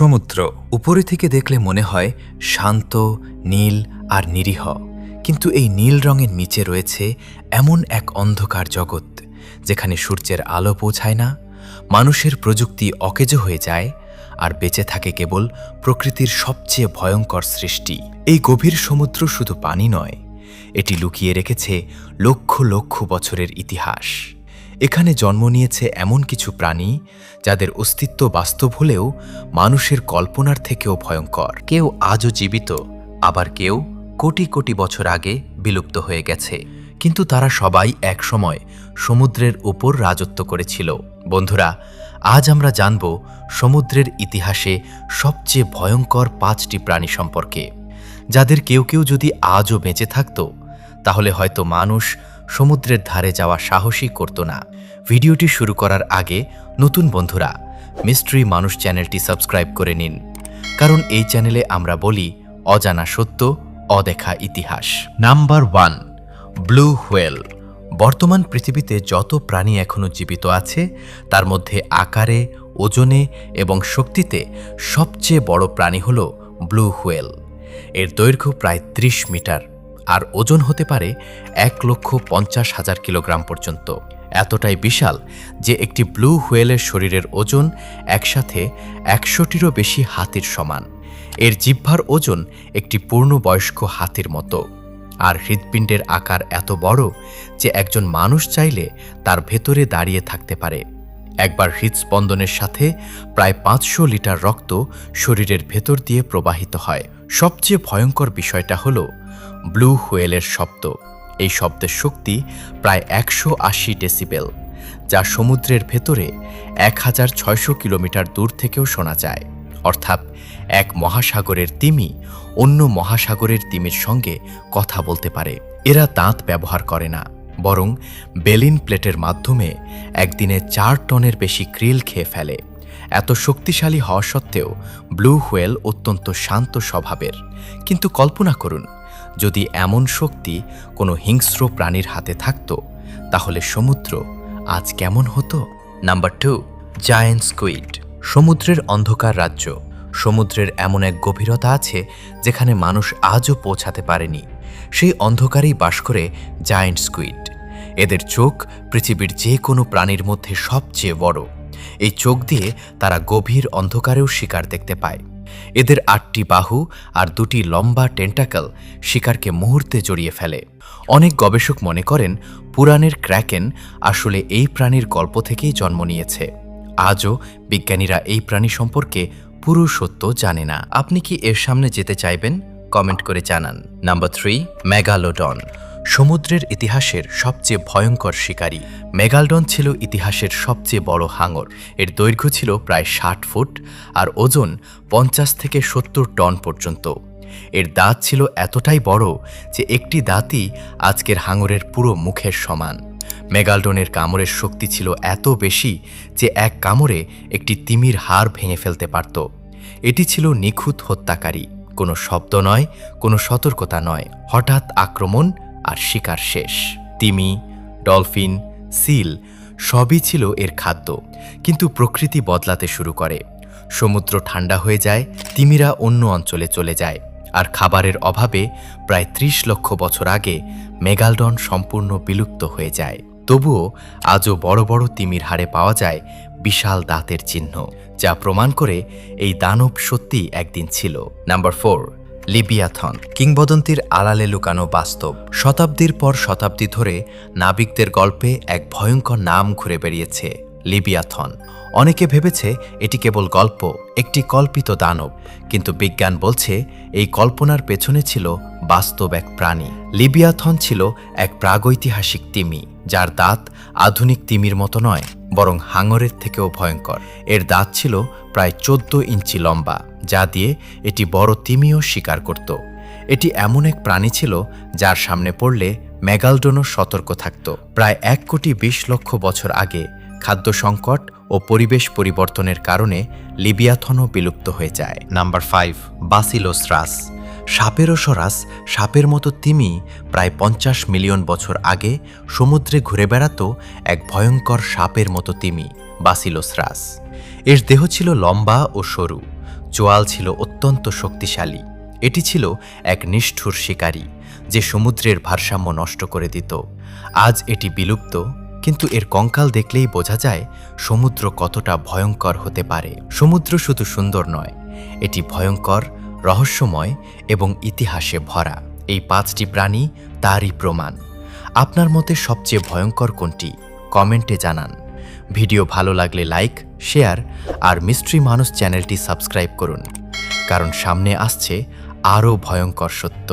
সমুদ্র উপরে থেকে দেখলে মনে হয় শান্ত, নীল আর নিরীহ। কিন্তু এই নীল রঙের নিচে রয়েছে এমন এক অন্ধকার জগৎ, যেখানে সূর্যের আলো পৌঁছায় না, মানুষের প্রযুক্তি অকেজো হয়ে যায়, আর বেঁচে থাকে কেবল প্রকৃতির সবচেয়ে ভয়ঙ্কর সৃষ্টি। এই গভীর সমুদ্র শুধু পানি নয়, এটি লুকিয়ে রেখেছে লক্ষ লক্ষ বছরের ইতিহাস। এখানে জন্ম নিয়েছে এমন কিছু প্রাণী যাদের অস্তিত্ব বাস্তব হলেও মানুষের কল্পনার থেকেও ভয়ঙ্কর। কেউ আজও জীবিত, আবার কেউ কোটি কোটি বছর আগে বিলুপ্ত হয়ে গেছে। কিন্তু তারা সবাই একসময় সমুদ্রের উপর রাজত্ব করেছিল। বন্ধুরা, আজ আমরা জানব সমুদ্রের ইতিহাসে সবচেয়ে ভয়ঙ্কর পাঁচটি প্রাণী সম্পর্কে। যাদের কেউ কেউ যদি আজও বেঁচে থাকত, তাহলে হয়তো মানুষ সমুদ্রের ধারে যাওয়া সাহসই করত না। ভিডিওটি শুরু করার আগে নতুন বন্ধুরা মিস্ট্রি মানুষ চ্যানেলটি সাবস্ক্রাইব করে নিন। কারণ এই চ্যানেলে আমরা বলি অজানা সত্য, অদেখা ইতিহাস। নাম্বার ওয়ান ব্লু হোয়েল বর্তমান পৃথিবীতে যত প্রাণী এখনও জীবিত আছে, তার মধ্যে আকারে, ওজনে এবং শক্তিতে সবচেয়ে বড় প্রাণী হল ব্লু হোয়েল এর দৈর্ঘ্য প্রায় ত্রিশ মিটার। আর ওজন হতে পারে এক লক্ষ পঞ্চাশ হাজার কিলোগ্রাম পর্যন্ত। এতটাই বিশাল যে একটি ব্লু হোয়েলের শরীরের ওজন একসাথে একশোটিরও বেশি হাতির সমান। এর জিহ্বার ওজন একটি পূর্ণবয়স্ক হাতির মতো। আর হৃৎপিণ্ডের আকার এত বড় যে একজন মানুষ চাইলে তার ভেতরে দাঁড়িয়ে থাকতে পারে। একবার হৃদস্পন্দনের সাথে প্রায় পাঁচশো লিটার রক্ত শরীরের ভেতর দিয়ে প্রবাহিত হয়। সবচেয়ে ভয়ঙ্কর বিষয়টা হল ব্লু হোয়েলের শব্দ। এই শব্দের শক্তি প্রায় একশো আশি ডেসিবেল, যা সমুদ্রের ভেতরে এক হাজার ছয়শো কিলোমিটার দূর থেকেও শোনা যায়। অর্থাৎ এক মহাসাগরের তিমি অন্য মহাসাগরের তিমির সঙ্গে কথা বলতে পারে। এরা দাঁত ব্যবহার করে না, বরং বেলিন প্লেটের মাধ্যমে একদিনে চার টনের বেশি ক্রিল খেয়ে ফেলে। এত শক্তিশালী হওয়া সত্ত্বেও ব্লু হোয়েল অত্যন্ত শান্ত স্বভাবের। কিন্তু কল্পনা করুন যদি এমন শক্তি কোনো হিংস্র প্রাণীর হাতে থাকত, তাহলে সমুদ্র আজ কেমন হতো? Number two, giant squid. সমুদ্রের অন্ধকার রাজ্য। সমুদ্রের এমন এক গভীরতা আছে যেখানে মানুষ আজও পৌঁছাতে পারেনি। সেই অন্ধকারেই বাস করে জায়েন্ট স্কুইড। এদের চোখ পৃথিবীর যে কোনো প্রাণীর মধ্যে সবচেয়ে বড়। এই চোখ দিয়ে তারা গভীর অন্ধকারেও শিকার দেখতে পায়। এদের আটটি বাহু আর দুটি লম্বা টেন্টাকল শিকারকে মুহূর্তে জড়িয়ে ফেলে। অনেক গবেষক মনে করেন, পুরাণের ক্র্যাকেন আসলে এই প্রাণীর গল্প থেকেই জন্ম নিয়েছে। আজও বিজ্ঞানীরা এই প্রাণী সম্পর্কে পুরো সত্য জানে না। আপনি কি এর সামনে যেতে চাইবেন? কমেন্ট করে জানান। Number three, megalodon. সমুদ্রের ইতিহাসের সবচেয়ে ভয়ঙ্কর শিকারী। মেগালডন ছিল ইতিহাসের সবচেয়ে বড় হাঙর। এর দৈর্ঘ্য ছিল প্রায় ষাট ফুট আর ওজন পঞ্চাশ থেকে সত্তর টন পর্যন্ত। এর দাঁত ছিল এতটাই বড় যে একটি দাঁতই আজকের হাঙরের পুরো মুখের সমান। মেগালডনের কামড়ের শক্তি ছিল এত বেশি যে এক কামড়ে একটি তিমির হাড় ভেঙে ফেলতে পারত। এটি ছিল নিখুঁত হত্যাকারী। কোনো শব্দ নয়, কোনো সতর্কতা নয়। হঠাৎ আক্রমণ আর শিকার শেষ। তিমি, ডলফিন, সিল সবই ছিল এর খাদ্য, কিন্তু প্রকৃতি বদলাতে শুরু করে। সমুদ্র ঠান্ডা হয়ে যায়, তিমিরা অন্য অঞ্চলে চলে যায়। আর খাবারের অভাবে প্রায় ত্রিশ লক্ষ বছর আগে মেগালডন সম্পূর্ণ বিলুপ্ত হয়ে যায়। তবুও আজও বড় বড় তিমির হাড়ে পাওয়া যায় বিশাল দাঁতের চিহ্ন, যা প্রমাণ করে এই দানব সত্যি একদিন ছিল। নাম্বার ফোর লিবিয়াথন, কিংবদন্তির আড়ালে লুকানো বাস্তব। শতাব্দীর পর শতাব্দী ধরে নাবিকদের গল্পে এক ভয়ঙ্কর নাম ঘুরে বেরিয়েছে লিবিয়াথন। অনেকে ভেবেছে এটি কেবল গল্প, একটি কল্পিত দানব, কিন্তু বিজ্ঞান বলছে এই কল্পনার পেছনে ছিল বাস্তব এক প্রাণী। লিবিয়াথন ছিল এক প্রাগৈতিহাসিক তিমি, যার দাঁত আধুনিক তিমির মতো নয়। বরং হাঙরের থেকেও ভয়ঙ্কর। এর দাঁত ছিল প্রায় চোদ্দ ইঞ্চি লম্বা, যা দিয়ে এটি বড় তিমিও শিকার করত। এটি এমন এক প্রাণী ছিল যার সামনে পড়লে মেগালডোনও সতর্ক থাকত। প্রায় এক কোটি বিশ লক্ষ বছর আগে খাদ্য সংকট ও পরিবেশ পরিবর্তনের কারণে লিবিয়াথনও বিলুপ্ত হয়ে যায়। Number five, বাসিলোসরাস। সাপেরও সরাস সাপের মতো তিমি প্রায় পঞ্চাশ মিলিয়ন বছর আগে সমুদ্রে ঘুরে বেড়াতো এক ভয়ঙ্কর সাপের মতো তিমি, বাসিলোসরাস। এর দেহ ছিল লম্বা ও সরু, চোয়াল ছিল অত্যন্ত শক্তিশালী। এটি ছিল এক নিষ্ঠুর শিকারী যে সমুদ্রের ভারসাম্য নষ্ট করে দিত। আজ এটি বিলুপ্ত, কিন্তু এর কঙ্কাল দেখলেই বোঝা যায় সমুদ্র কতটা ভয়ঙ্কর হতে পারে। সমুদ্র শুধু সুন্দর নয়, এটি ভয়ঙ্কর রহস্যময় এবং ইতিহাসে ভরা। এই পাঁচটি প্রাণী তারই প্রমাণ। আপনার মতে সবচেয়ে ভয়ঙ্কর কোনটি? কমেন্টে জানান। ভিডিও ভালো লাগলে লাইক, শেয়ার আর মিস্ট্রি মানুষ চ্যানেলটি সাবস্ক্রাইব করুন। কারণ সামনে আসছে আরও ভয়ঙ্কর সত্য।